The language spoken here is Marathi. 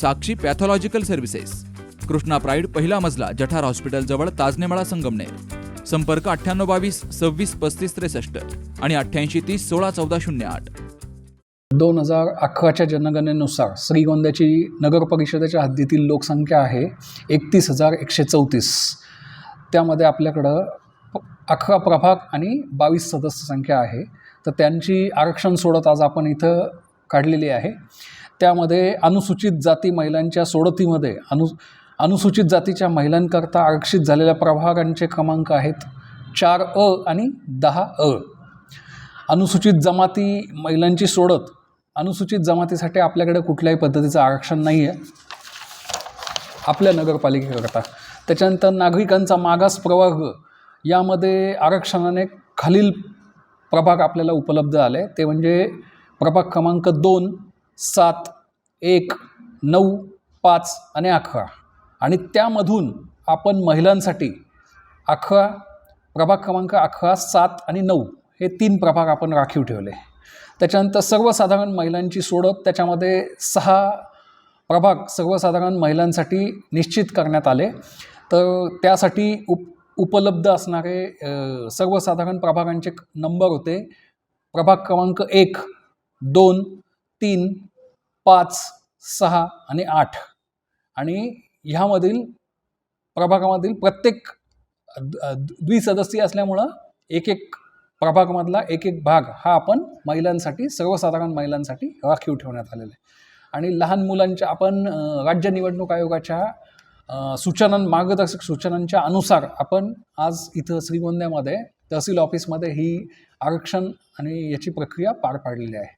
Sakshi pathological services. Krishna pride पहिला मजला जठार हॉस्पिटलजवळ ताजनेमाळा संगमनेर. संपर्क अठ्ठ्याण्णव बावीस सव्वीस पस्तीस त्रेसष्ट आणि अठ्ठ्याऐंशी तीस सोळा चौदा शून्य आठ. दोन हजार अकराच्या जनगणनेनुसार श्रीगोंद्याची नगर परिषदेच्या हद्दीतील लोकसंख्या आहे एकतीस हजार एकशे चौतीस. त्यामध्ये आपल्याकडं प- अकरा प्रभाग आणि बावीस सदस्य संख्या आहे. तर त्यांची आरक्षण सोडत आज आपण इथं काढलेली आहे. त्यामध्ये अनुसूचित जाती महिलांच्या सोडतीमध्ये अनु अनुसूचित जातीच्या महिलांकरता आरक्षित झालेल्या प्रभागांचे क्रमांक आहेत चार अ आणि दहा अ. अनुसूचित जमाती महिलांची सोडत अनुसूचित जमातीसाठी आपल्याकडे कुठल्याही पद्धतीचं आरक्षण नाही आहे आपल्या नगरपालिकेकरता. त्याच्यानंतर नागरिकांचा मागास प्रवर्ग यामध्ये आरक्षणाने खालील प्रभाग आपल्याला उपलब्ध आले. ते म्हणजे प्रभाग क्रमांक दोन सात एक नऊ पाच आणि अकरा. आणि त्यामधून आपण महिलांसाठी अकरा प्रभाग क्रमांक अकरा सात आणि नऊ हे तीन प्रभाग आपण राखीव ठेवले. त्याच्यानंतर सर्वसाधारण महिलांची सोडत त्याच्यामध्ये सहा प्रभाग सर्वसाधारण महिलांसाठी निश्चित करण्यात आले. तर त्यासाठी उप उपलब्ध असणारे सर्वसाधारण प्रभागांचे नंबर होते. प्रभाग क्रमांक एक दोन तीन पाच सहा आणि आठ. आणि ह्यामधील प्रभागामधील प्रत्येक द- द्विसदस्यीय असल्यामुळं एक एक प्रभागामधला एक एक भाग हा आपण महिलांसाठी सर्वसाधारण महिलांसाठी राखीव ठेवण्यात आलेला आहे. आणि लहान मुलांच्या आपण राज्य निवडणूक आयोगाच्या सूचनां सूचना मार्गदर्शक सूचनांच्या अनुसार आपण आज इथं श्रीगोंद्यामध्ये तहसील ऑफिसमध्ये ही आरक्षण आणि याची प्रक्रिया पार पाडलेली आहे.